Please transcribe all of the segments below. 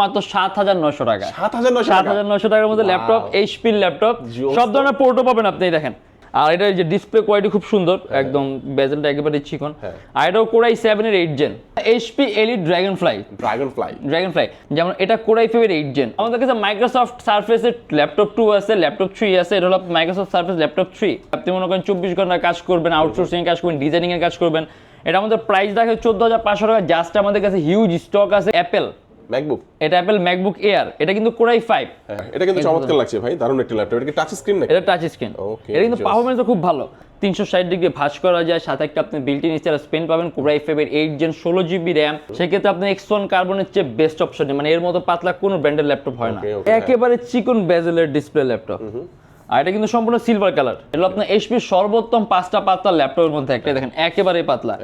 মাত্র সাত হাজার নয়শো টাকা। সাত হাজার সাত হাজার নয়শো টাকার মধ্যে ল্যাপটপ এইচপির ল্যাপটপ সব ধরনের পোর্টও পাবেন আপনি দেখেন। আর এটা যে ডিসপ্লে কোয়ালিটি খুব সুন্দর একদম বেজেলটা একেবারে চিকন। আর এটাও core i seven eight gen HP Elite dragon fly dragon fly dragon fly যেমন এটা কোরাই ফাইভের এইট জেন আমাদের কাছে মাইক্রোসফট সার্ফেসের ল্যাপটপ টু আছে ল্যাপটপ থ্রি আছে এটা হলো মাইক্রোসফট সার্ফেস ল্যাপটপ থ্রি আপনি মনে করেন চব্বিশ ঘণ্টা কাজ করবেন আউটসোর্সিং কাজ করবেন ডিজাইনিং এর কাজ করবেন। এটা আমাদের প্রাইস দেখে চোদ্দ হাজার পাঁচশো টাকা জাস্ট আমাদের কাছে হিউজ স্টক আছে অ্যাপেল ম্যাকবুক এটা অ্যাপেল ম্যাকবুক এয়ার এটা কিন্তু কোরাই হ্যাঁ এটা কিন্তু চমৎকার লাগছে ভাই দারুণ একটা ল্যাপটপ এটা কি টাচ স্ক্রিন নাকি? এটা টাচ স্ক্রিন Okay, এটা কিন্তু খুব ভালো। তিনশো ষাট ডিগ্রি ভাঁজ করা যায় সাথে একটা আপনি বিল্ট ইন স্টার স্পেন পাবেন কোবরাই ফাইভের এইট জেন ষোলো জিবি র্যাম সেক্ষেত্রে আপনি কার্বনের চেয়ে বেস্ট অপশন মানে এর মতো পাতলা কোনো ব্র্যান্ডের ল্যাপটপ হয় না। হ্যাঁ। একেবারে চিকন বেজেলের ডিসপ্লে ল্যাপটপ আর এটা কিন্তু সম্পূর্ণ সিলভার কালার এটা আপনার এসপি সর্বোত্তম পাঁচটা পাতলা ল্যাপটপের মধ্যে একটা দেখেন একেবারে পাতলা।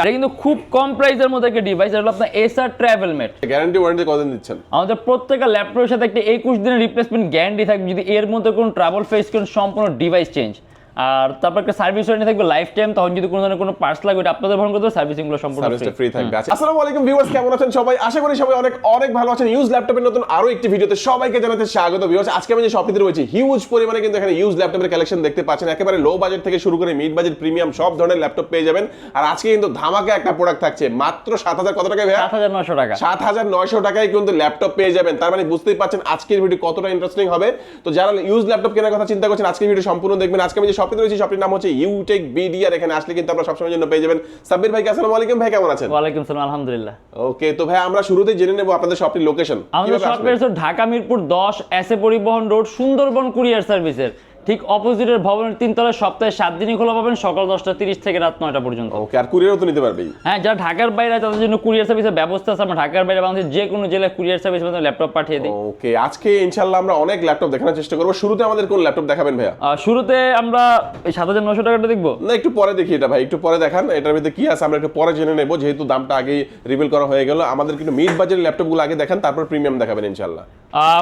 এটা কিন্তু খুব কম প্রাইসের মধ্যে একটা ডিভাইস এটা আপনার Acer travel mate guarantee warranty কতদিন দিচ্ছেন? আমাদের প্রত্যেকটা ল্যাপটপের সাথে একটা একুশ দিনের রিপ্লেসমেন্ট গ্যারান্টি থাকবে। যদি এর মধ্যে কোনো ট্রাভেল ফেস করেন সম্পূর্ণ ডিভাইস চেঞ্জ আর তারপর একটা সার্ভিস ওয়ারেন্টি থাকবে লাইফ টাইম তখন যদি কোনো ধরনের কোনো পার্টস লাগবে এটা আপনাদের বহন করতে সার্ভিসিংগুলো সম্পূর্ণ সার্ভিসটা ফ্রি থাকবে। আচ্ছা আসসালামু আলাইকুম ভিউয়ার্স কেমন আছেন সবাই? আশা করি সবাই অনেক অনেক ভালো আছেন। ইউজ ল্যাপটপের নতুন আরও একটি ভিডিওতে সবাইকে জানাতে স্বাগত ভিউয়ার্স আজকে আমি যে শপটিতে রয়েছি হিউজ পরিমাণে কিন্তু এখানে ইউজ ল্যাপটপের কালেকশন দেখতে পাচ্ছেন। একেবারে লো বাজেট থেকে শুরু করে মিড বাজেট প্রিমিয়াম সব ধরনের ল্যাপটপ পেয়ে যাবেন। আর আজকে কিন্তু ধামাকা একটা প্রোডাক্ট থাকছে মাত্র সাত হাজার কত টাকা ভাইয়া? সাত হাজার নশো টাকা। সাত হাজার নয়শো টাকায় কিন্তু ল্যাপটপ পেয়ে যাবেন। তার মানে বুঝতেই পারছেন আজকের ভিডিও কতটা ইন্টারেস্টিং হবে। তো যারা ইউজ ল্যাপটপ কেনার কথা চিন্তা করছেন আজকের ভিডিও সম্পূর্ণ দেখবেন। আজকে আমি যে শপটিতে রয়েছে শপটির নাম হচ্ছে ইউটেক বিডিআর এখানে আসলে কিন্তু আপনারা সবসময়ের জন্য পেয়ে যাবেন। সাব্বির ভাই আসসালামু আলাইকুম ভাই কেমন আছেন? ওয়ালাইকুম সালাম আলহামদুলিল্লাহ। ওকে তো ভাই আমরা শুরুতেই জেনে নেব আপনাদের শপটির লোকেশন আমাদের শপ হচ্ছে ঢাকা মিরপুর দশ এস এ পরিবহন রোড সুন্দরবন কুরিয়ার সার্ভিসের। ঠিক অপোজিটের ভবনের তিনতলায় সপ্তাহে সাত দিনই খোলা পাবেন সকাল দশটা তিরিশ থেকে রাত নয়টা পর্যন্ত। ওকে আর কুরিয়ারও তো নিতে পারবেই। হ্যাঁ যারা ঢাকার বাইরে তাদের জন্য কুরিয়ার সার্ভিসের ব্যবস্থা আছে। আমরা ঢাকার বাইরে বাংলাদেশের যে কোনো জেলায় কুরিয়ার সার্ভিস মাধ্যমে ল্যাপটপ পাঠিয়ে দিই। ওকে আজকে ইনশাআল্লাহ আমরা অনেক ল্যাপটপ দেখানোর চেষ্টা করব। শুরুতে আমাদের কোন ল্যাপটপ দেখাবেন ভাইয়া? শুরুতে আমরা এই সাত হাজার নশো টাকাটা দেখব। না একটু পরে দেখি এটা ভাই একটু পরে দেখান। এটার ভিতরে কি আছে আমরা একটু পরে জেনে নেব যেহেতু দামটা আগেই রিভিল করা হয়ে গেল। আমাদের কিন্তু মিড বাজেটের ল্যাপটপগুলো আগে দেখান তারপর প্রিমিয়াম দেখাবেন ইনশাআল্লাহ।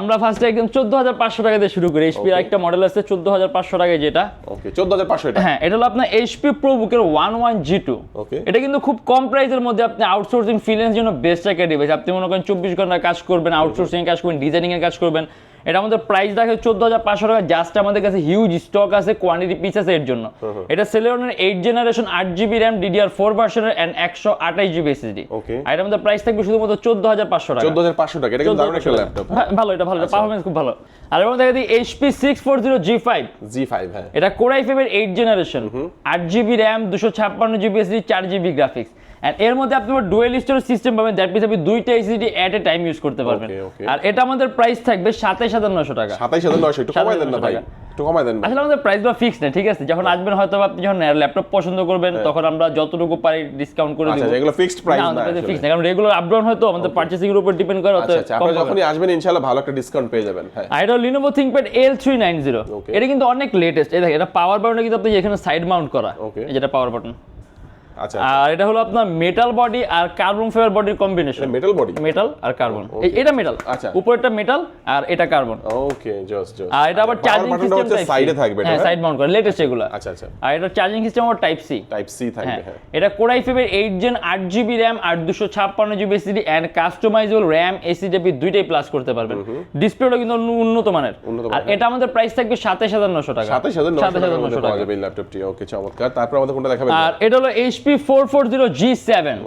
আমরা ফার্স্টে একদম চোদ্দ হাজার পাঁচশো টাকা দিয়ে শুরু করি। এইচপির একটা মডেল আছে চোদ্দ হাজার পাঁচশো টাকায় যেটা। ওকে চোদ্দ হাজার পাঁচশো এটা? হ্যাঁ এটা হলো আপনার এইচপি প্রো বুকের one one G two. Okay এটা কিন্তু খুব কম প্রাইসের মধ্যে আপনি আউটসোর্সিং ফ্রিল্যান্স জন্য বেস্ট একটা ডিভাইস আপনি মনে করেন চব্বিশ ঘণ্টা কাজ করবেন আউটসোর্সিং কাজ করবেন ডিজাইনিং এর কাজ করবেন। এটা আমাদের প্রাইস দেখে চোদ্দ হাজার পাঁচশো টাকা। জাস্ট আমাদের কাছে হিউজ স্টক আছে কোয়ান্টিটি পিস আছে এর জন্য। এটা সেলেরনের এইট জেনারেশন আট জিবি র্যাম ডিডিআর ফোর ভার্সনের অ্যান্ড একশো আঠাশ জিবি এসএসডি. আর এটা আমাদের প্রাইস থাকবে শুধুমাত্র চোদ্দ হাজার পাঁচশো টাকা। চোদ্দ হাজার পাঁচশো টাকা এটা কিন্তু দারুণ একটা ল্যাপটপ ভালো এটা ভালো পারফরমেন্স খুব ভালো। আর মধ্যে দেখা দিই HP six four zero G five G five হ্যাঁ। এটা কোরাই ফাইভের এইট জেনারেশন আট জিবি র্যাম দুশো ছাপ্পান্ন জিবি এসডি চার জিবি গ্রাফিক্স এন্ড এর মধ্যে আপনি ডুয়েল স্টোরেজ সিস্টেম পাবেন দ্যাট মিনস আপনি দুইটা SSD at a time use করতে পারবেন. আর এটা আমাদের প্রাইস থাকবে সাতাইশ হাজার নশো টাকা। সাতাইশ হাজার নয়শো একটু কমাই দেন না ভাই একটু কমাই দেন আসলে আমাদের প্রাইসগুলো ফিক্স না ঠিক আছে? যখন আসবেন হয়তো আপনি যখন ল্যাপটপ পছন্দ করবেন তখন আমরা যতটুকু পারি ডিসকাউন্ট করে আচ্ছা এগুলো ফিক্সড প্রাইস না ফিক্স না কারণ রেগুলার আপ ডাউন হয়তো আমাদের পার্চেসিং এর উপর ডিপেন্ড করে আচ্ছা আচ্ছা আপনারা যখনই আসবেন ইনশাআল্লাহ ভালো একটা ডিসকাউন্ট পেয়ে যাবেন হ্যাঁ। এটা Lenovo ThinkPad L three nine zero Okay. এটা কিন্তু অনেক লেটেস্ট এই দেখেন এটা পাওয়ার বাটনটা কিন্তু আপনি এখানে সাইড মাউন্ট করা এই যেটা পাওয়ার বাটন আচ্ছা আর এটা হলো আপনার মেটাল বডি আর কার্বন ফাইবার বডির কম্বিনেশন মেটাল বডি মেটাল আর কার্বন এটা মেটাল আচ্ছা। উপরেরটা মেটাল আর এটা কার্বন ওকে জস জস আর এটা আবার চার্জিং সিস্টেম সাইডে থাকবে হ্যাঁ সাইড মাউন্ট করা লেটেস্ট এগুলো। আচ্ছা আচ্ছা। আর এটা চার্জিং সিস্টেম আবার টাইপ সি টাইপ সি থাকবে হ্যাঁ। হ্যাঁ। এটা কোরাই ফাইভের এইট জেন আট জিবি র্যাম আর দুশো ছাপ্পান্ন GB SSD and customizable RAM এসিডিপি দুইটাই প্লাস করতে পারবেন। ডিসপ্লেটা কিন্তু উন্নত মানের। আর এটা আমাদের প্রাইস থাকবে সাতাইশ হাজার নশো টাকা। সাতাইশ হাজার 27,900 মধ্যে পাওয়া টাকা। যাবে ল্যাপটপটি ওকে চমৎকার। তারপর আমাদের কোনটা দেখাবেন? আর এটা হলো HP four four zero G seven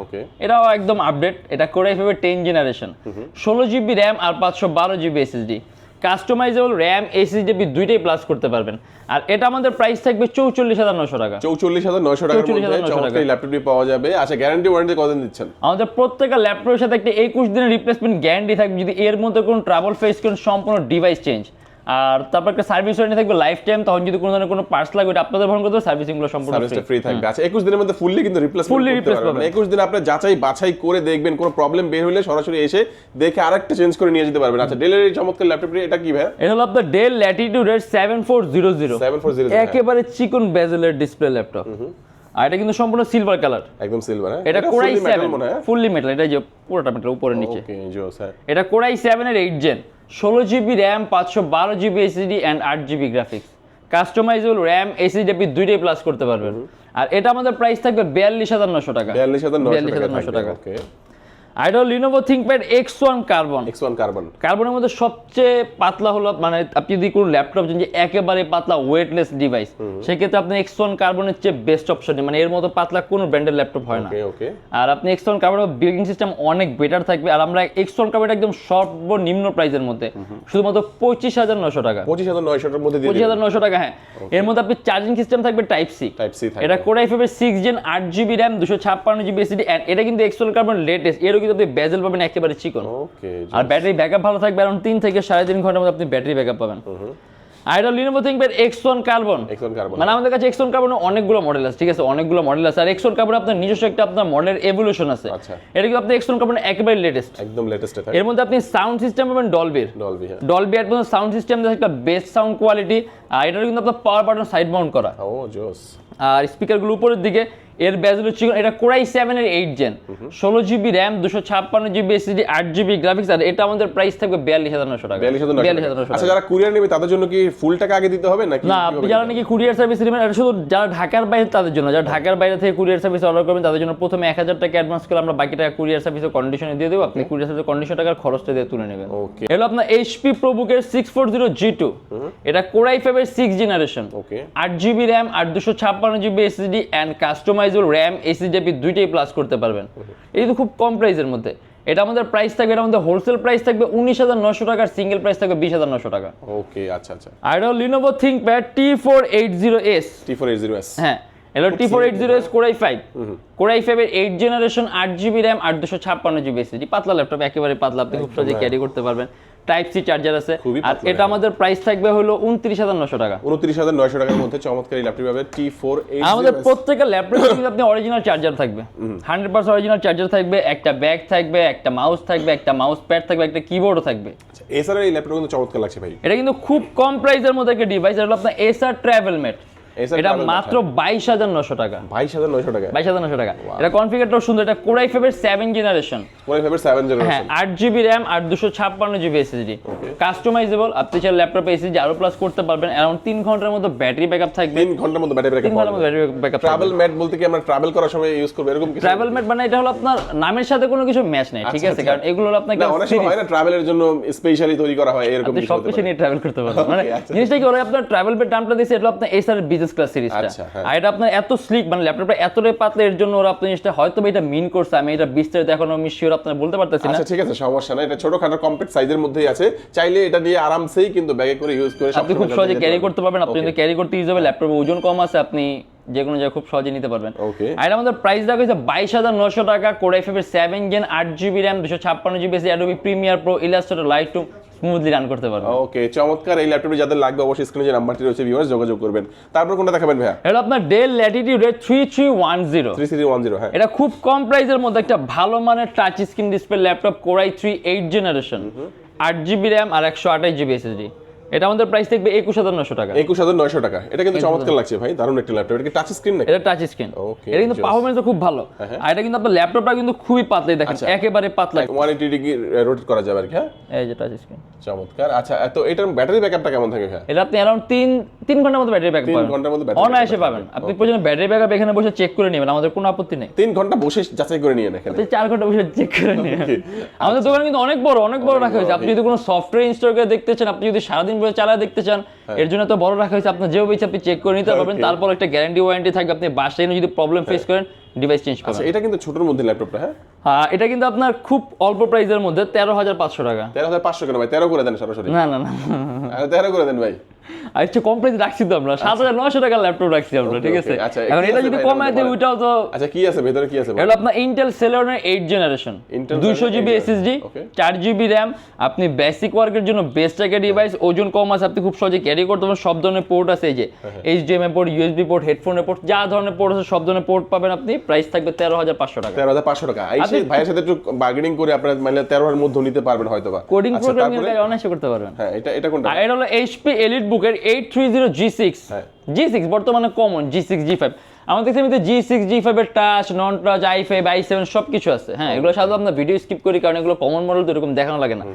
এটাও একদম আপডেট এটা কোরাই ফাইভের টেন জেনারেশন ষোলো জিবি র্যাম আর পাঁচশো বারো GB SSD customisable RAM SSD দুইটাই প্লাস করতে পারবেন। আর এটা আমাদের প্রাইস থাকবে চৌচল্লিশ হাজার নশো টাকা। চৌচল্লিশ হাজার নয়শো টাকার 44,900 মধ্যে চমৎকার টাকা। ল্যাপটপটি পাওয়া যাবে। আচ্ছা গ্যারান্টি ওয়ারেন্টি কতদিন দিচ্ছেন? আমাদের প্রত্যেকটা ল্যাপটপের সাথে একটা একুশ দিনের রিপ্লেসমেন্ট গ্যারান্টি থাকবে। যদি এর মধ্যে কোনো ট্রাভেল ফেস করেন সম্পূর্ণ ডিভাইস চেঞ্জ আর তারপর একটা সার্ভিস ওয়ারেন্টি থাকবে লাইফ টাইম তখন যদি কোনো ধরনের কোনো পার্টস লাগবে এটা আপনাদের বহন করতে হবে সার্ভিসিংগুলো সম্পূর্ণ সার্ভিসটা। ফ্রি থাকবে। আচ্ছা একুশ দিনের মধ্যে ফুললি কিন্তু করতে replace পারবেন। পাবেন। একুশ দিন আপনি যাচাই বাছাই করে দেখবেন কোনো প্রবলেম বের হলে সরাসরি এসে দেখে আরেকটা চেঞ্জ করে নিয়ে যেতে পারবেন। আচ্ছা ডেলের এই চমৎকার ল্যাপটপটি এটা কি ভাই এটা হলো আপনার ডেল সেভেন ফোর জিরো একেবারে চিকন বেজেলের ডিসপ্লে ল্যাপটপ আর এটা কিন্তু সম্পূর্ণ সিলভার কালার একদম সিলভার হ্যাঁ? এটা কোরাই fully metal সেভেন মনে হয় ফুললি মেটাল এটা যে পুরোটা মেটাল উপরে নিচে। ওকে জো স্যার। এটা কোরাই 7 এর এইট জেন ষোলো জিবি র্যাম পাঁচশো বারো জিবি এসএসডি অ্যান্ড আট GB graphics customisable RAM SSD দুইটাই প্লাস করতে পারবেন। আর এটা আমাদের প্রাইস থাকবে বিয়াল্লিশ হাজার নশো টাকা। বিয়াল্লিশ হাজার নয়শো 42,900 টাকা টাকা। Okay idol Lenovo ThinkPad X one carbon X one carbon কার্বনের মধ্যে সবচেয়ে পাতলা হলো মানে আপনি যদি কোনো ল্যাপটপ যে একেবারে পাতলা ওয়েটলেস ডিভাইস সেক্ষেত্রে আপনি এক্স ওয়ান কার্বনের চেয়ে বেস্ট অপশন মানে এর মতো পাতলা কোনো ব্র্যান্ডের ল্যাপটপ হয় না। আর আপনি এক্স ওয়ান কার্বনের বিল্ডিং সিস্টেম অনেক বেটার থাকবে। আর আমরা এক্স ওয়ান কার্বন একদম সর্বনিম্ন প্রাইসের মধ্যে। শুধুমাত্র পঁচিশ হাজার নশো টাকা। পঁচিশ হাজার নয়শোটার মধ্যে পঁচিশ হাজার নশো টাকা হ্যাঁ। এর মধ্যে আপনি চার্জিং সিস্টেম থাকবে টাইপ সি টাইপ সি এটা কোরাই ফাইভের সিক্স জেন আট জিবি র্যাম দুশো ছাপ্পান্ন জিবি এসিডি এটা কিন্তু এক্স ওয়ান কার্বন লেটেস্ট এরও কিন্তু আপনি বেজেল পাবেন একেবারে চিকন। আর ব্যাটারি ব্যাকআপ ভালো থাকবে আরাউন্ড তিন থেকে সাড়ে তিন ঘণ্টার মধ্যে আপনি ব্যাটারি ব্যাকআপ পাবেন। আইডল লিনোভো ওয়ান কার্বন মানে আমাদের কাছে কার্বন অনেকগুলো মডেল আছে ঠিক আছে? অনেকগুলো মডেল আছে। আর কার্বন আপনার নিজস্ব একটা আপনার মডেলের এভলিউশন আছে। আচ্ছা। এটা আপনি কার্বন একেবারে লেটেস্ট একদম লেটেস্টে এর মধ্যে আপনি সাউন্ড সিস্টেম পাবেন ডলবির Dolby Dolby Atmos sound system একটা বেস্ট সাউন্ড কোয়ালিটি আর এটার কিন্তু আপনার পাওয়ার বাটন সাইড মাউন্ট করা। ও জোস আর স্পিকারগুলো উপরের দিকে এর ব্যাজেল হচ্ছে এটা কোরাই সেভেন এর এইট জেন ষোলো জিবি র্যাম দুশো ছাপ্পান্ন জিবি এস এসিডি আট জিবি গ্রাফিক্স আর এটা আমাদের প্রাইস থাকবে বিয়াল্লিশ হাজার নশো টাকা। বিয়াল্লিশ হাজার নশো আচ্ছা যারা কুরিয়ার নেবে তাদের জন্য কি ফুল টাকা আগে দিতে হবে নাকি না আপনি যারা নাকি কুরিয়ার সার্ভিস নেবেন এটা শুধু যারা ঢাকার বাইরে তাদের জন্য। যারা ঢাকার বাইরে থেকে কুরিয়ার সার্ভিস অর্ডার করবেন তাদের জন্য প্রথমে এক হাজার টাকা অ্যাডভান্স করে আমরা বাকি টাকা কুরিয়ার সার্ভিসের কন্ডিশনে দিয়ে দেবো। আপনি কুরিয়ার সার্ভিসের কন্ডিশন টাকার খরচটা দিয়ে তুলে নেবেন। ওকে এগুলো আপনার HP প্রবুকের six four zero G two এটা কোরাই ফাইভের সিক্স জেনারেশন ওকে আট জিবি র্যাম আর দুশো ছাপ্পান্ন GB S SSD and customisable RAM SSD দুইটাই প্লাস করতে পারবেন। এই তো খুব কম প্রাইসের মধ্যে। এটা আমাদের প্রাইস থাকবে এটা আমাদের হোলসেল প্রাইস থাকবে উনিশ হাজার নশো টাকা সিঙ্গেল প্রাইস থাকবে বিশ হাজার নশো টাকা। ওকে আচ্ছা আচ্ছা। আর এটা Lenovo ThinkPad T four eight zero S T four eight zero S হ্যাঁ এটা T four eight zero S core i five core i ফাইভের এইট জেনারেশন আট জিবি র্যাম আট দুশো ছাপ্পান্ন জিবি এসএসডি পাতলা ল্যাপটপ একেবারে পাতলা আপনি খুব সহজে ক্যারি করতে পারবেন। টাইপ সি চার্জার আছে। আর এটা আমাদের প্রাইস থাকবে হলো উনত্রিশ হাজার নশো টাকা। উনত্রিশ হাজার নয়শো টাকার মধ্যে চমৎকার ল্যাপটপ পাবে টি ফোর আমাদের প্রত্যেকের ল্যাপটপে আপনি অরিজিনাল চার্জার থাকবে। হান্ড্রেড পার্সেন্ট অরিজিনাল চার্জার থাকবে একটা ব্যাগ থাকবে একটা মাউস থাকবে একটা মাউস প্যাড থাকবে একটা কিবোর্ডও থাকবে। এছাড়া এই ল্যাপটপ কিন্তু চমৎকার লাগছে ভাই। এটা কিন্তু খুব কম প্রাইসের মধ্যে একটা ডিভাইস এটা হলো আপনার এসআর ট্রাভেল মেট এটা মাত্র বাইশ হাজার নশো টাকা। বাইশ হাজার নয়শো টাকা বাইশ হাজার নশো টাকা এটা কনফিগারটাও সুন্দর। এটা কোরাই ফাইভের সেভেন জেনারেশন কোরাই ফাইভের সেভেন জেনারেশন আট জিবি র্যাম আর দুশো ছাপ্পান্ন জিবি এসএসডি কাস্টমাইজেবল আপনি চাইলে ল্যাপটপে এসএসডি আরও প্লাস করতে পারবেন। অ্যারাউন্ড তিন ঘণ্টার মতো ব্যাটারি ব্যাকআপ থাকবে। তিন ঘণ্টার মধ্যে ব্যাটারি তিন ঘণ্টার মতো ব্যাটারি ব্যাকআপ ট্রাভেল ম্যাট বলতে কি আমরা ট্রাভেল করার সময় ইউজ করব? এরকম কিছু? ট্রাভেল ম্যাট মানে এটা হলো আপনার নামের সাথে কোনো কিছু ম্যাচ নেই ঠিক আচ্ছা, আছে? আচ্ছা। কারণ এগুলো হলো আপনাকে অনেক সময় হয় না ট্রাভেলের জন্য স্পেশালি তৈরি করা হয় এরকম কিছু হতে সবকিছু পারে। নিয়ে ট্রাভেল করতে পারবেন। মানে আচ্ছা। জিনিসটা কি হলো আপনার ট্রাভেল দামটা দিয়েছে এটা আপনার এসআর বিজনেস ক্লাস সিরিজটা। আর এটা আপনার এত স্লিক মানে ল্যাপটপটা এতটাই পাতলা এর জন্য ওরা আপনার জিনিসটা হয়তো এটা মিন করছে। আমি এটা বিস্তারিত এখন আমি শিওর আপনার বলতে পারতেছি না। আচ্ছা ঠিক আছে সমস্যা না এটা ছোটখাটো কম্প্যাক্ট সাইজের মধ্যেই আছে। চাইলে এটা দিয়ে আরামসেই কিন্তু ব্যাগে করে ইউজ করে আপনি খুব সহজে ক্যারি করতে পারবেন। আপনি যদি ক্যারি করতে ইউজ হবে ল্যাপটপে ওজন কম আছে আপনি যে কোনো জায়গায় খুব সহজে নিতে পারবেন। ওকে আর আমাদের প্রাইস রাখা হয়েছে বাইশ হাজার নশো টাকা। কোড়াই ফাইভের সেভেন জেন আট জিবি র্যাম দুশো ছাপ্পান্ন GB SSD Adobe Premiere Pro Illustrator light to smoothly run করতে পারবে। ওকে চমৎকার এই ল্যাপটপে যাদের লাগবে অবশ্যই স্ক্রিনে যে নাম্বারটি রয়েছে ভিউয়ার্স যোগাযোগ করবেন। তারপর কোনটা দেখাবেন ভাইয়া? এটা আপনার ডেল থ্রি ওয়ান জিরো হ্যাঁ। এটা খুব কম প্রাইসের মধ্যে একটা ভালো মানের touch screen display laptop core i three eight generation আট জিবি র্যাম আর একশো আঠাশ জিবি এসএসডি এটা আমাদের প্রাইস থাকবে একুশ হাজার নশো টাকা। একুশ হাজার নয়শো টাকা। এটা কিন্তু চমৎকার লাগছে ভাই দারুণ একটা ল্যাপটপ এটা কি টাচ স্ক্রিন নাকি? এটা টাচ স্ক্রিন এটা কিন্তু খুব ভালো। হ্যাঁ। আর এটা কিন্তু আপনার ল্যাপটপটা কিন্তু খুবই পাতলাই দেখেন আচ্ছা। একেবারে পাতলা ওয়ান এইটি ডিগ্রি রোটেট করা যাবে আর কি হ্যাঁ? এই যে টাচ স্ক্রিন চমৎকার। আচ্ছা তো এটার ব্যাটারি ব্যাকআপটা কেমন থাকে এটা আপনি তিন ঘণ্টার মতো ব্যাটারি ব্যাকআপ পাবেন। ঘণ্টার মধ্যে battery অনায়াসে পাবেন। আপনি প্রয়োজন ব্যাটারি ব্যাকআপ এখানে বসে চেক করে নেবেন আমাদের কোনো আপত্তি নেই। তিন ঘণ্টা বসে যাচাই করে নিয়ে এখানে। আপনি চার ঘণ্টা বসে চেক করে Okay. আমাদের দোকান কিন্তু অনেক বড় অনেক বড় রাখা হয়েছে। আপনি যদি কোনো সফটওয়্যার ইনস্টল করে দেখতে চান আপনি যদি সারাদিন বসে চালায় দেখতে চান এর জন্য তো বড় রাখা হয়েছে। আপনার যেভাবে ইচ্ছা আপনি চেক করে নিতে পারবেন। তারপর একটা গ্যারান্টি ওয়ারেন্টি থাকবে। আপনি বাসায় যদি প্রবলেম ফেস করেন ডিভাইস চেঞ্জ করেন করবেন এটা কিন্তু ছোটর মধ্যে ল্যাপটপটা হ্যাঁ? হ্যাঁ এটা কিন্তু আপনার খুব অল্প প্রাইসের মধ্যে তেরো হাজার পাঁচশো টাকা। তেরো হাজার পাঁচশো কেন ভাই? তেরো করে দেন সরাসরি। না না না তেরো করে দেন ভাই। আর একটু কম প্রাইস রাখছি তো আমরা। সাত হাজার নশো টাকার ল্যাপটপ রাখছি আমরা ঠিক আছে? আচ্ছা, এখন এটা যদি ভাই, কমায় দেয় ওইটাও তো আচ্ছা কি আছে ভেতরে কি আছে এটা আপনার Intel সেলেনের eight generation Celeron GB SSD চার জিবি র্যাম আপনি বেসিক ওয়ার্কের জন্য বেস্ট একটা ডিভাইস ওজন কম আছে আপনি খুব সহজে ক্যারি করতে পারবেন সব ধরনের পোর্ট আছে এই যে এইচডিএমআই পোর্ট ইউএসবি পোর্ট হেডফোনের পোর্ট যা ধরনের পোর্ট আছে সব ধরনের পোর্ট পাবেন আপনি প্রাইস থাকবে তেরো হাজার পাঁচশো টাকা। তেরো হাজার পাঁচশো টাকা। ভাইয়ের সাথে একটু বার্গেনিং করে আপনার মানে তেরোর মধ্যে নিতে পারবেন হয়তো বা কোডিং প্রোগ্রামিং অনায়াসে করতে পারবেন। হ্যাঁ এটা এটা কোনটা? এটা হলো এইচপি এলিট বুকের eight three zero G six. G six বর্তমানে common G six G five আমাদের কাছে এমনিতে জি সিক্স জি ফাইভের touch non touch i five i seven সব কিছু আছে। হ্যাঁ এগুলো সাধারণত আপনার ভিডিও স্কিপ করি কারণ এগুলো কমন মডেল তো এরকম দেখানো লাগে না।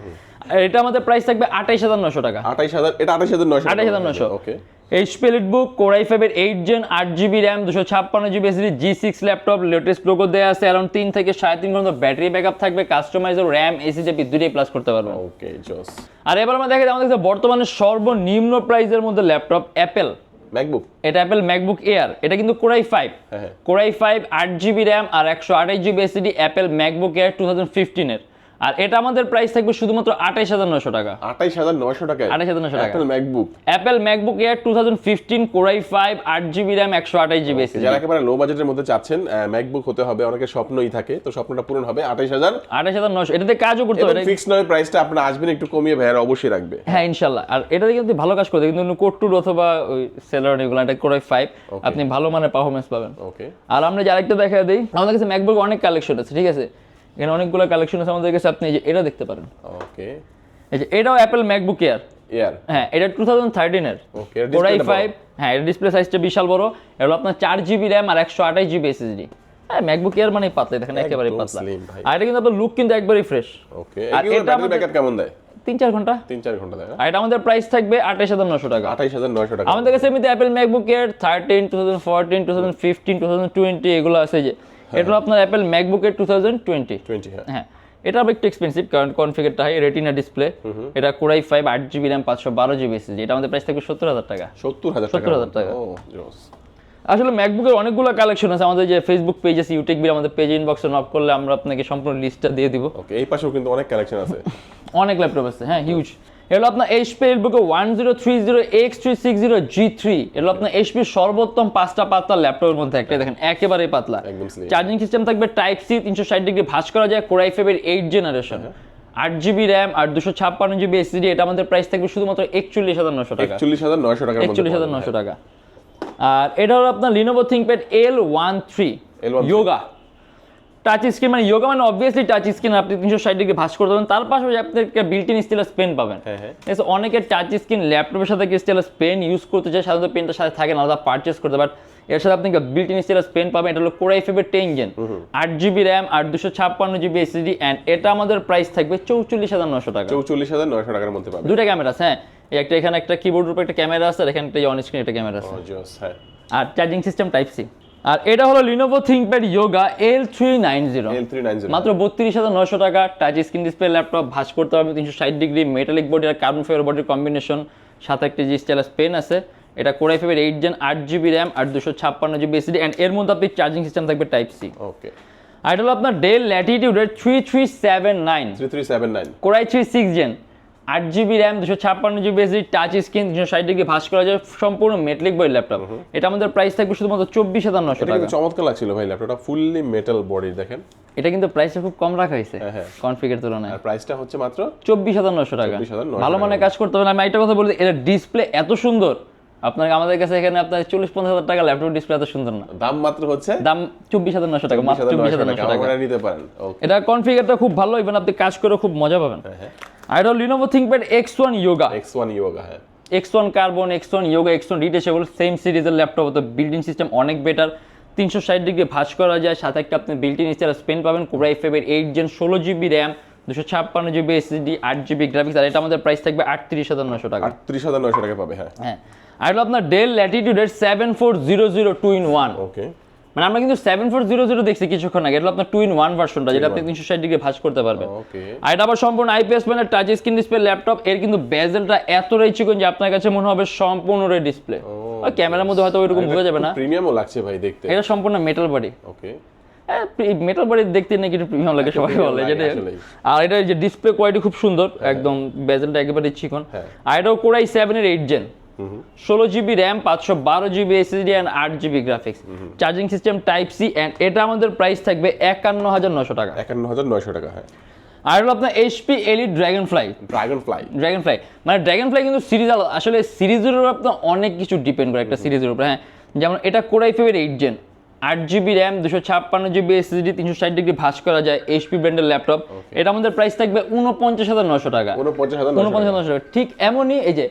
এটা আমাদের প্রাইস থাকবে আঠাইশ হাজার নশো টাকা। আঠাইশ হাজার এটা আঠাইশ হাজার নয়শো 28,900 okay. HP book core i ফাইভের এইট জেন আট জিবি র্যাম দুশো ছাপ্পান্ন GB SD G six laptop latest logo দেওয়া আছে অ্যারাউন্ড তিন থেকে সাড়ে তিন ঘণ্টা ব্যাটারি ব্যাকআপ থাকবে কাস্টমাইজ র্যাম এসি জিবি দুটোই প্লাস করতে পারবেন। ওকে জোস। আর এবার আমরা দেখা আমাদের বর্তমানে সর্বনিম্ন প্রাইসের মধ্যে ল্যাপটপ অ্যাপেল ম্যাকবুক এটা অ্যাপেল ম্যাকবুক এয়ার এটা কিন্তু core i five. Core i five আট জিবি র্যাম আর একশো আঠাশ GB SSD Apple MacBook Air two thousand ফিফটিনের আর এটা আমাদের প্রাইস থাকবে শুধুমাত্র আঠাইশ হাজার নশো টাকা। আঠাইশ হাজার নয়শো টাকায় 28,900 টাকা। Apple MacBook Apple MacBook Air two thousand fifteen core i five আট জিবি র্যাম একশো আঠাশ জিবি যারা একেবারে লো বাজেটের মধ্যে চাচ্ছেন ম্যাকবুক হতে হবে অনেকের স্বপ্নই থাকে তো স্বপ্নটা পূরণ হবে আঠাইশ হাজার। আঠাশ হাজার নশো এটাতে কাজও করতে পারে ফিক্স নয় প্রাইসটা আপনার আসবেন একটু কমিয়ে ভাইয়ার অবশ্যই রাখবে। হ্যাঁ ইনশাল্লাহ আর এটাতে কিন্তু ভালো কাজ করতে কিন্তু কোড টুর অথবা ওই সেলার এগুলো এটা কোরাই ফাইভ আপনি ভালো মানের পারফরমেন্স পাবেন। ওকে আর আমরা যে আরেকটা দেখা দিই আমাদের কাছে ম্যাকবুক অনেক কালেকশন আছে ঠিক আছে? এখানে অনেকগুলো কালেকশন আছে আমাদের কাছে আপনি এই যে এটা দেখতে পারেন। ওকে এই যে এটাও অ্যাপেল ম্যাকবুক এয়ার এয়ার হ্যাঁ এটা টু থাউজেন্ড থার্টিনের টা ফাইভ হ্যাঁ এটা ডিসপ্লে সাইজটা বিশাল বড়। এটা আপনার চার জিবি র্যাম আর একশো আঠাশ জিবি এসএসডি হ্যাঁ ম্যাকবুক এয়ার মানে পাতলা দেখেন একেবারে পাতলা। আর এটা কিন্তু আপনার লুক কিন্তু একবারই ফ্রেশ ওকে আর এটা আমাদের- ব্যাকআপ কেমন দেয়? তিন চার ঘণ্টা। তিন চার ঘণ্টা দেয় আর এটা আমাদের প্রাইস থাকবে আঠাশ হাজার নশো টাকা। আঠাইশ হাজার নয়শো টাকা। আমাদের কাছে এমনিতে Apple MacBook Air thirteen two thousand fourteen two thousand fifteen two thousand twenty এগুলো আছে যে। এটা হলো আপনার অ্যাপেল ম্যাকবুক এর টু থাউজেন্ড টোয়েন্টি টোয়েন্টি হ্যাঁ। হ্যাঁ। এটা আবার একটু এক্সপেন্সিভ কারণ কনফিগারটা হয় রেটিনা ডিসপ্লে এটা কোরাই ফাইভ আট জিবি র্যাম পাঁচশো বারো জিবি এসএসডি এটা আমাদের প্রাইস থাকবে সত্তর হাজার টাকা। সত্তর হাজার 70,000 টাকা। ও আসলে ম্যাকবুকের অনেকগুলো কালেকশন আছে। আমাদের যে ফেসবুক পেজ আছে ইউটিউব বিল আমাদের পেজ ইনবক্সে নক করলে আমরা আপনাকে সম্পূর্ণ লিস্টটা দিয়ে দিব। ওকে এই পাশেও কিন্তু অনেক কালেকশন আছে। অনেক ল্যাপটপ আছে। হ্যাঁ হিউজ এগুলো আপনার এইচপি বুকে one zero three zero X three six zero G three এগুলো আপনার এইচপি সর্বোত্তম পাঁচটা পাতলা ল্যাপটপের মধ্যে একটা। দেখেন একেবারেই পাতলা। চার্জিং সিস্টেম থাকবে টাইপ সি তিনশো ষাট ডিগ্রি ভাঁজ করা যায় কোরাই ফাইভের এইট জেনারেশন আট জিবি র্যাম আর দুশো ছাপ্পান্ন জিবি এসিডি এটা আমাদের প্রাইস থাকবে শুধুমাত্র একচল্লিশ হাজার নশো টাকা। একচল্লিশ হাজার নয়শো টাকার মধ্যে একচল্লিশ হাজার নশো টাকা। আর এটা হলো আপনার Lenovo ThinkPad L one three L13 Yoga touch screen মানে ইয়োগা মানে অবভিয়াসলি টাচ স্ক্রিন আপনি তিনশো ষাট ডিগ্রি ভাস করতে পারবেন তার পাশাপাশি আপনি একটা বিল্ট ইন স্টিলাস পেন পাবেন। অনেকের টাচ স্ক্রিন ল্যাপটপের সাথে স্টিলাস পেন ইউজ করতে চায় সাধারণত পেনটার সাথে থাকে না আলাদা পারচেস করতে বাট এর সাথে আপনি বিল্ট ইন স্টিলাস পেন পাবেন। এটা হলো কোরাই ফেবের টেন জেন আট জিবি র্যাম আর দুশো ছাপ্পান্ন জিবি এসএসডি অ্যান্ড এটা আমাদের প্রাইস থাকবে চৌচল্লিশ হাজার নশো টাকা। চৌচল্লিশ হাজার নয়শো টাকার মধ্যে পাবেন। দুটা ক্যামেরা আছে হ্যাঁ একটা এখানে একটা কিবোর্ড উপরে একটা ক্যামেরা আছে আর এখানে একটা অন স্ক্রিন একটা ক্যামেরা আছে। হ্যাঁ। আর চার্জিং সিস্টেম টাইপ সি আর এটা হলো Lenovo ThinkPad Yoga L three nine zero মাত্র বত্রিশ হাজার নশো টাকা টাচ স্ক্রিন ডিসপ্লে ল্যাপটপ ভাঁজ করতে পারবে তিনশো ষাট ডিগ্রি মেটালিক বডি আর কার্বন ফাইবার বডির কম্বিনেশন সাথে একটি জি স্টাইলাস পেন আছে এটা কোরাই ফাইভের এইট জেন আট জিবি র্যাম আর দুশো ছাপ্পান্ন জিবি এসিডি অ্যান্ড এর মধ্যে আপনি চার্জিং সিস্টেম থাকবে টাইপ সি ওকে আর এটা হলো আপনার Dell ল্যাটিটিউডের three three seven nine three three seven nine core i three six gen আট জিবি র্যাম দুশো ছাপ্পান্ন জিবি এসডি টাচ স্ক্রিন দুশো ষাট ডিগ্রি ভাস করা যায় সম্পূর্ণ মেটলিক বই ল্যাপটপ এটা আমাদের প্রাইস থাকবে শুধুমাত্র চব্বিশ হাজার নশো টাকা। চমৎকার লাগছিল ভাই ল্যাপটপটা ফুললি মেটাল বডি দেখেন। এটা কিন্তু প্রাইসটা খুব কম রাখা হয়েছে হ্যাঁ, হ্যাঁ। কনফিগের তুলনায়। আর প্রাইসটা হচ্ছে মাত্র চব্বিশ হাজার নশো টাকা। ভালো মানে কাজ করতে হবে আমি একটা কথা বলি এটা ডিসপ্লে এত সুন্দর। আপনার আমাদের কাছে এখানে আপনার চল্লিশ পঞ্চাশ হাজার টাকা ল্যাপটপ ডিসপ্লে এত সুন্দর না। দাম মাত্র হচ্ছে? দাম চব্বিশ হাজার নশো টাকা মাত্র চব্বিশ হাজার নশো টাকা। নিতে পারেন। ওকে এটা কনফিগারটা খুব ভালো ইভেন আপনি কাজ করে খুব মজা পাবেন। হ্যাঁ। আর এটা Lenovo ThinkPad X one Yoga X one Yoga হ্যাঁ। X one carbon X one Yoga X one detachable same সিরিজের ল্যাপটপ তো বিল্ডিং সিস্টেম অনেক বেটার তিনশো ষাট ডিগ্রি ভাঁজ করা যায় সাথে একটা আপনি বিল্ট ইন স্টার স্পেন পাবেন কোবরাই ফাইভের এইট জেন ষোলো জিবি র্যাম দুশো ছাপ্পান্ন জিবি এসএসডি আট জিবি গ্রাফিক্স আর এটা আমাদের প্রাইস থাকবে আটত্রিশ হাজার নশো টাকা। আটত্রিশ হাজার নয়শো টাকা পাবে হ্যাঁ। হ্যাঁ। আর হলো আপনার Dell ল্যাটিটিউডের seven four zero zero two in one okay মানে আমরা কিন্তু সেভেন ফোর জিরো জিরো দেখছি কিছুক্ষণ আগে এটা আপনার টু ইন ওয়ান ভার্সনটা যেটা আপনি তিনশো ষাট ডিগ্রি ভাঁজ করতে পারবেন। ওকে আর এটা আবার সম্পূর্ণ IPS panel touch screen display laptop এর কিন্তু বেজেলটা এতটাই চিকন যে আপনার কাছে মনে হবে সম্পূর্ণ রে ডিসপ্লে ক্যামেরার মধ্যে হয়তো ওইরকম বোঝা যাবে না। প্রিমিয়ামও লাগছে ভাই দেখতে। এটা সম্পূর্ণ metal body okay metal body দেখতে নাকি একটু প্রিমিয়াম লাগে সবাই বলে যেটা আর এটা যে ডিসপ্লে কোয়ালিটি খুব সুন্দর একদম বেজেলটা একেবারে চিকন। হ্যাঁ। আর এটাও কোরাই সেভেনের এইট জেন ষোলো জিবি র্যাম পাঁচশো বারো জিবি এসএসডি অ্যান্ড আট GB graphics charging system type C and এটা আমাদের প্রাইস থাকবে একান্ন হাজার নশো টাকা। একান্ন হাজার নয়শো টাকা হ্যাঁ। আর হলো আপনার HP Elite Dragonfly Dragonfly Dragonfly মানে ড্রাগন ফ্লাই কিন্তু সিরিজ আসলে সিরিজের উপর আপনার অনেক কিছু ডিপেন্ড করে একটা সিরিজের উপর হ্যাঁ। যেমন এটা কোরাই ফেভের এইট জেন আট জিবি র্যাম দুশো ছাপ্পান্ন জিবি এসএসডি তিনশো ষাট ডিগ্রি ভাঁজ করা যায় এইচপি ব্র্যান্ডের ল্যাপটপ এটা আমাদের প্রাইস থাকবে উনপঞ্চাশ হাজার নশো টাকা। উনপঞ্চাশ হাজার উনপঞ্চাশ হাজার নশো টাকা। ঠিক এমনই এই যে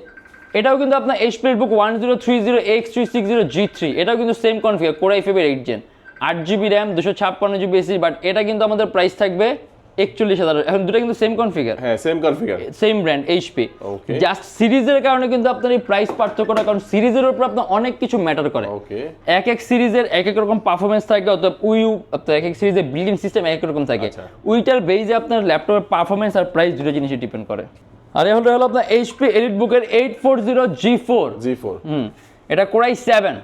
এটাও কিন্তু আপনার HP book one zero three zero X three six zero G three এটাও কিন্তু সেম কনফিগার কোরাই ফেভের এইট জেন আট জিবি র্যাম দুশো ছাপ্পান্ন জিবি এসএসডি বাট এটা কিন্তু আমাদের প্রাইস থাকবে একচল্লিশ হাজার। এখন দুটো কিন্তু সেম কনফিগার হ্যাঁ same configure same brand HP. Just সিরিজের কারণে কিন্তু আপনার এই প্রাইস পার্থক্যটা কারণ সিরিজের উপর আপনার অনেক কিছু ম্যাটার করে। এক এক সিরিজের এক এক রকম পারফরমেন্স থাকে অথবা উই এক এক সিরিজের বিল্ডিং সিস্টেম এক এক রকম থাকে। আচ্ছা। উইটার বেজে আপনার ল্যাপটপের পারফরমেন্স আর প্রাইস দুটো জিনিসই ডিপেন্ড করে। আর এ হলো হলো আপনার এইচপি এলিট বুকের eight four zero G four G four hmm এটা core i seven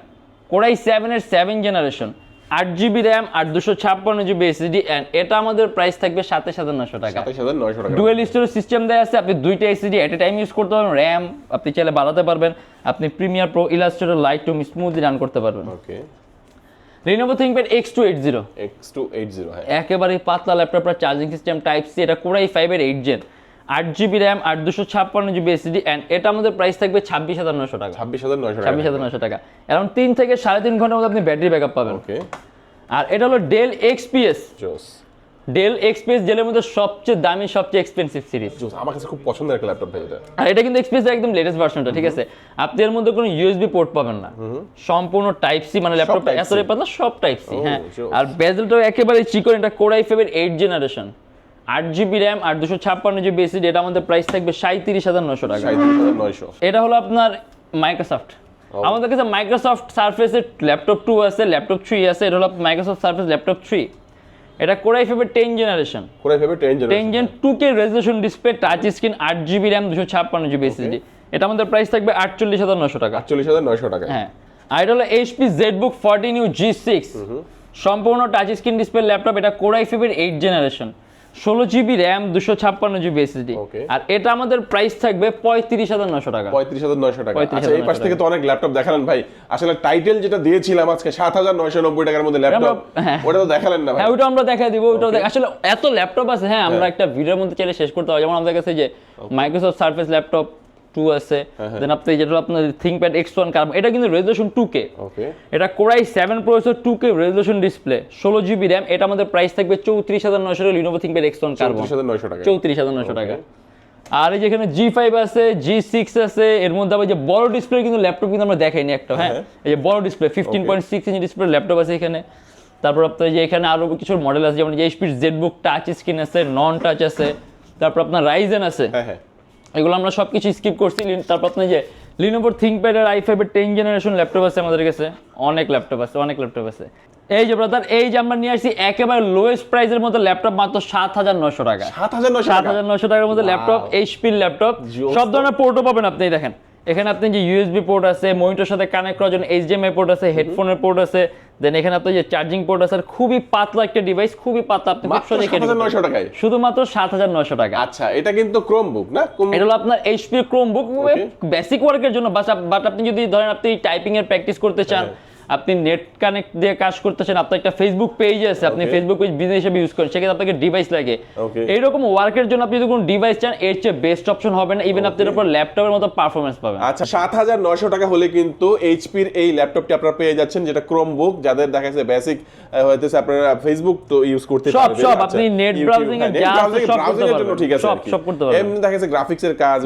core i সেভেনের সেভেন জেনারেশন আট জিবি র্যাম আর দুশো ছাপ্পান্ন জিবি এসএসডি অ্যান্ড এটা আমাদের প্রাইস থাকবে সাতাশ হাজার নশো টাকা। টাকা। ডুয়েল স্টোরেজ সিস্টেম দেওয়া আছে আপনি দুইটা SSD at a time use করতে পারবেন র্যাম আপনি চাইলে বাড়াতে পারবেন আপনি Premiere Pro Illustrator Lightroom smoothly run করতে পারবেন। Okay Lenovo ThinkPad X two eight zero X two eight zero হ্যাঁ। একেবারে পাতলা ল্যাপটপটা চার্জিং সিস্টেম টাইপ সি এটা কোরাই ফাইভের এইট জেন আট জিবি র্যাম আর দুশো ছাপ্পান্ন জিবি এসএসডি অ্যান্ড এটা আমাদের প্রাইস থাকবে ছাব্বিশ হাজার নশো টাকা। ছাব্বিশ হাজার টাকা। ছাব্বিশ হাজার নশো টাকা। এখন তিন থেকে সাড়ে তিন ঘণ্টার মধ্যে আপনি ব্যাটারি ব্যাকআপ পাবেন। ওকে আর এটা হলো ডেল এক্সপিএস ডেল এক্সপিএস ডেলের মধ্যে সবচেয়ে দামি সবচেয়ে এক্সপেন্সিভ সিরিজ আমার কাছে খুব পছন্দের একটা ল্যাপটপ ভাই এটা। আর এটা কিন্তু এক্সপিএস একদম লেটেস্ট ভার্সনটা ঠিক আছে? আপনি এর মধ্যে কোনো ইউএসবি পোর্ট পাবেন না। সম্পূর্ণ টাইপ সি মানে ল্যাপটপ C। এতটাই পাতলা সব টাইপ সি Oh, হ্যাঁ. আর বেজেলটাও একেবারে চিকন এটা কোরাই ফাইভের এইট জেনারেশন আট জিবি র্যাম আর দুশো ছাপ্পান্ন জিবি এসিডি এটা আমাদের প্রাইস থাকবে সাঁত্রিশ হাজার নশো টাকা। নয়শো। এটা হলো আপনার মাইক্রোসফট আমাদের কাছে মাইক্রোসফট সার্ফেসের ল্যাপটপ টু আছে ল্যাপটপ থ্রি আছে এটা হলো মাইক্রোসফট সার্ফেস ল্যাপটপ থ্রি এটা কোরাই ফাইভের ten generation Core i favour ten generation ten gen two K resolution display touch screen আট জিবি র্যাম দুশো ছাপ্পান্ন জিবি এসএসডি। এটা আমাদের প্রাইস থাকবে আটচল্লিশ হাজার নশো টাকা। আটচল্লিশ হাজার নয়শো টাকা। হ্যাঁ। আর এটা হলো HP ZBook fourteen U G six সম্পূর্ণ টাচ স্ক্রিন ডিসপ্লে ল্যাপটপ এটা কোরাই ফাইভের এইট জেনারেশন ষোলো জিবি র্যাম দুশো ছাপ্পান্ন জিবি এসএসডি. আর এটা আমাদের প্রাইস থাকবে পঁয়ত্রিশ হাজার নশো টাকা। পঁয়ত্রিশ হাজার নয়শো টাকা। 35,900 আচ্ছা এই পাশ থেকে তো অনেক ল্যাপটপ দেখালেন ভাই। আসলে টাইটেল যেটা দিয়েছিলাম আজকে সাত হাজার নয়শো নব্বই টাকার মধ্যে ল্যাপটপ হ্যাঁ। ওটা তো দেখালেন না হ্যাঁ ওটা আমরা দেখা দিব ওটা আসলে এত ল্যাপটপ আছে হ্যাঁ আমরা একটা ভিডিওর মধ্যে চাইলে শেষ করতে হবে যেমন আমাদের কাছে যে মাইক্রোসফট সার্ফেস ল্যাপটপ টু আছে দেন আপনি যেটা আপনার থিঙ্কপ্যাড এক্স ওয়ান কার্বন এটা কিন্তু রেজলিউশন টু কে এটা Core i seven processor two K resolution display ষোলো জিবি র্যাম এটা আমাদের প্রাইস থাকবে চৌত্রিশ হাজার নয়শো টাকা Lenovo ThinkPad X one Carbon চৌত্রিশ হাজার নয়শো টাকা। আর এই যেখানে জি ফাইভ আছে জি সিক্স আছে এর মধ্যে আবার যে বড় ডিসপ্লে কিন্তু ল্যাপটপ কিন্তু আমরা দেখাইনি একটা হ্যাঁ? হ্যাঁ। এই যে বড় display fifteen point six inch display laptop আছে এখানে। তারপর আপনার যে এখানে আরও কিছু মডেল আছে যেমন যে এইচপির জেড বুক টাচ স্ক্রিন আছে নন টাচ আছে। তারপর আপনার রাইজেন আছে। হ্যাঁ হ্যাঁ। এগুলো আমরা সব কিছু স্কিপ করছি তারপর আপনি যে লিনোভোর থিঙ্কপ্যাডের আই ফাইভের টেন জেনারেশন ল্যাপটপ আছে আমাদের কাছে। অনেক ল্যাপটপ আছে অনেক ল্যাপটপ আছে। এই যে ব্রাদার এই যে আমরা নিয়ে আসছি একেবারে লোয়েস্ট প্রাইসের মধ্যে ল্যাপটপ মাত্র সাত হাজার নশো টাকা। সাত হাজার সাত হাজার নশো টাকার মধ্যে ল্যাপটপ এইচপির ল্যাপটপ সব ধরনের পোর্টও পাবেন আপনি দেখেন। এখানে আপনি যে ইউএসবি পোর্ট আছে মনিটর সাথে কানেক্ট করার জন্য এইচডিএমআই পোর্ট আছে হেডফোনের পোর্ট আছে দেন এখানে আপনি যে চার্জিং পোর্ট আছে খুবই পাতলা একটা ডিভাইস খুবই পাতলা আপনি খুব সহজে কিনতে পারবেন। টাকায়? শুধুমাত্র সাত হাজার নশো টাকা। আচ্ছা এটা কিন্তু ক্রোমবুক না? এটা হলো আপনার এইচপি ক্রোমবুক. বেসিক ওয়ার্কের জন্য বাট আপনি যদি ধরেন আপনি টাইপিং এর প্র্যাকটিস করতে চান হ্যাঁ। আপনি নেট কানেক্ট দিয়ে কাজ করতেছেন আপনার একটা ফেসবুক পেজ আছে আপনি. ফেসবুক পেজ বিজনেস হিসেবে ইউজ করেন সেক্ষেত্রে আপনাকে ডিভাইস লাগে। এইরকম ওয়ার্কের জন্য আপনি যদি কোনো ডিভাইস চান এর চেয়ে বেস্ট অপশন হবে না ইভেন আপনি এর উপর ল্যাপটপের মতো পারফরমেন্স পাবেন। আচ্ছা সাত হাজার নয়শো টাকা হলে কিন্তু এইচপির এই ল্যাপটপটি আপনারা পেয়ে যাচ্ছেন যেটা ক্রোম বুক যাদের দেখা যাচ্ছে বেসিক হইতেছে আপনারা ফেসবুক তো ইউজ করতে পারবেন। সব, আচ্ছা, আপনি net YouTube, browsing এ হ্যাঁ, যা আছে browsing সব করতে এর জন্য পারবেন। ঠিক আছে সব, সব করতে পারবেন। এমনি দেখা যাচ্ছে গ্রাফিক্সের কাজ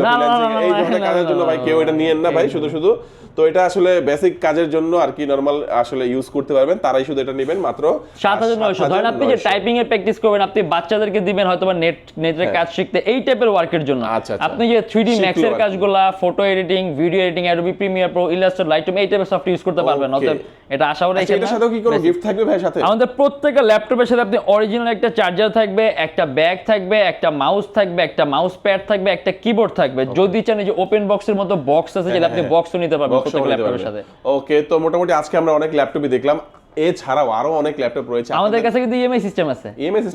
এই ধরনের কাজের জন্য ভাই কেউ এটা নিয়েন না ভাই শুধু শুধু তো এটা আসলে বেসিক কাজের জন্য আর কি নর্মাল আসলে ইউজ করতে পারবেন তারাই শুধু এটা নেবেন মাত্র সাত হাজার নয়শো। ধরেন আপনি যে টাইপিং এর প্র্যাকটিস করবেন আপনি বাচ্চাদেরকে দিবেন হয়তো বা নেট নেটের কাজ শিখতে এই টাইপের ওয়ার্কের জন্য। হ্যাঁ। আচ্ছা, আচ্ছা। আপনি যে থ্রি ডি শিখলো ম্যাক্সের কাজগুলা photo editing video editing Adobe Premiere Pro Illustrator Lightroom এই টাইপের সফট ইউজ করতে পারবেন। অতএব এটা আশা করি আচ্ছা, এটার সাথেও কি কোনো গিফট থাকবে ভাই সাথে? আমাদের প্রত্যেকটা ল্যাপটপের সাথে আপনি অরিজিনাল একটা চার্জার থাকবে একটা ব্যাগ থাকবে একটা মাউস থাকবে একটা মাউস প্যাড থাকবে একটা কিবোর্ড থাকবে। যদি চান যে ওপেন বক্সের মতো বক্স আছে যেটা আপনি হ্যাঁ, বক্সও নিতে পারবেন। সাথে। ওকে তো মোটামুটি আজকে আমরা অনেক ল্যাপটপই দেখলাম। এছাড়াও আরও অনেক ল্যাপটপ রয়েছে। আমাদের কাছে কিন্তু ইএমআই সিস্টেম আছে।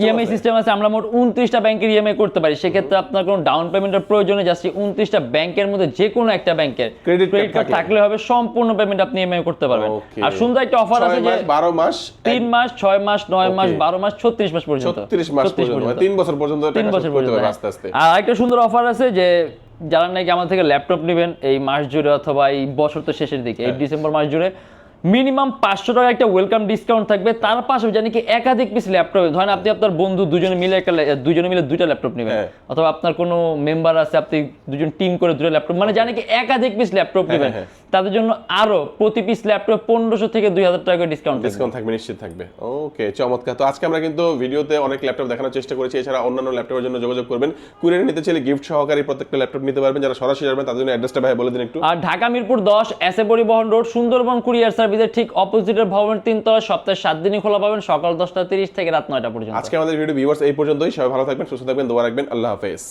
ইএমআই সিস্টেম আছে। আমরা মোট উনত্রিশটা ব্যাংকের ইএমআই করতে পারি। সেক্ষেত্রে আপনার কোনো ডাউন পেমেন্টের প্রয়োজনে জাস্ট উনত্রিশটা ব্যাংকের মধ্যে যে কোনো একটা ব্যাংকের ক্রেডিট কার্ড থাকলে। হবে সম্পূর্ণ পেমেন্ট আপনি ইএমআই করতে পারবেন। আর সুন্দর একটা অফার আছে যে বারো মাস তিন মাস ছয় মাস নয় মাস বারো মাস ছত্রিশ মাস পর্যন্ত। ছত্রিশ মাস পর্যন্ত মানে তিন বছর পর্যন্ত তিন বছর পর্যন্ত হ্যাঁ। আস্তে আস্তে। আর একটা সুন্দর অফার আছে যে যারা নাকি আমাদের থেকে ল্যাপটপ নেবেন এই মাস জুড়ে অথবা এই বছর তো শেষের দিকে হ্যাঁ। এই ডিসেম্বর মাস জুড়ে মিনিমাম পাঁচশো টাকা একটা ওয়েলকাম ডিসকাউন্ট থাকবে তার পাশে জানি কি একাধিক পিস ল্যাপটপ ধরেন আপনি আপনার বন্ধু দুজনে মিলে একটা দুজনে মিলে দুইটা ল্যাপটপ নেবেন হ্যাঁ। অথবা আপনার কোনো মেম্বার আছে আপনি দুজন টিম করে দুটো ল্যাপটপ মানে জানি কি একাধিক পিস ল্যাপটপ নেবেন হ্যাঁ, তাদের জন্য আরও প্রতি পিস ল্যাপটপ পনেরোশো থেকে দুই হাজার টাকা ডিসকাউন্ট ডিসকাউন্ট থাকবে। নিশ্চিত থাকবে। ওকে চমৎকার। তো আজকে আমরা কিন্তু ভিডিওতে অনেক ল্যাপটপ দেখানোর চেষ্টা করেছি। এছাড়া অন্যান্য ল্যাপটপের জন্য যোগাযোগ করবেন। কুরিয়ারে নিতে চাইলে গিফট সহকারী প্রত্যেকটা ল্যাপটপ নিতে পারবেন। যারা সরাসরি যাবেন তাদের জন্য অ্যাড্রেসটা ভাই বলে দিন একটু। আর ঢাকা মিরপুর দশ এসে পরিবহন রোড সুন্দরবন কুরিয়ার সার্ভিসের ঠিক অপোজিটের ভবনের তিনতলা সপ্তাহে সাত দিনই খোলা পাবেন সকাল দশটা তিরিশ থেকে রাত নয়টা পর্যন্ত। আজকে আমাদের ভিডিও ভিউয়ার্স এই পর্যন্তই। সবাই ভালো থাকবেন সুস্থ থাকবেন দোয়া রাখবেন। আল্লাহ হাফেজ।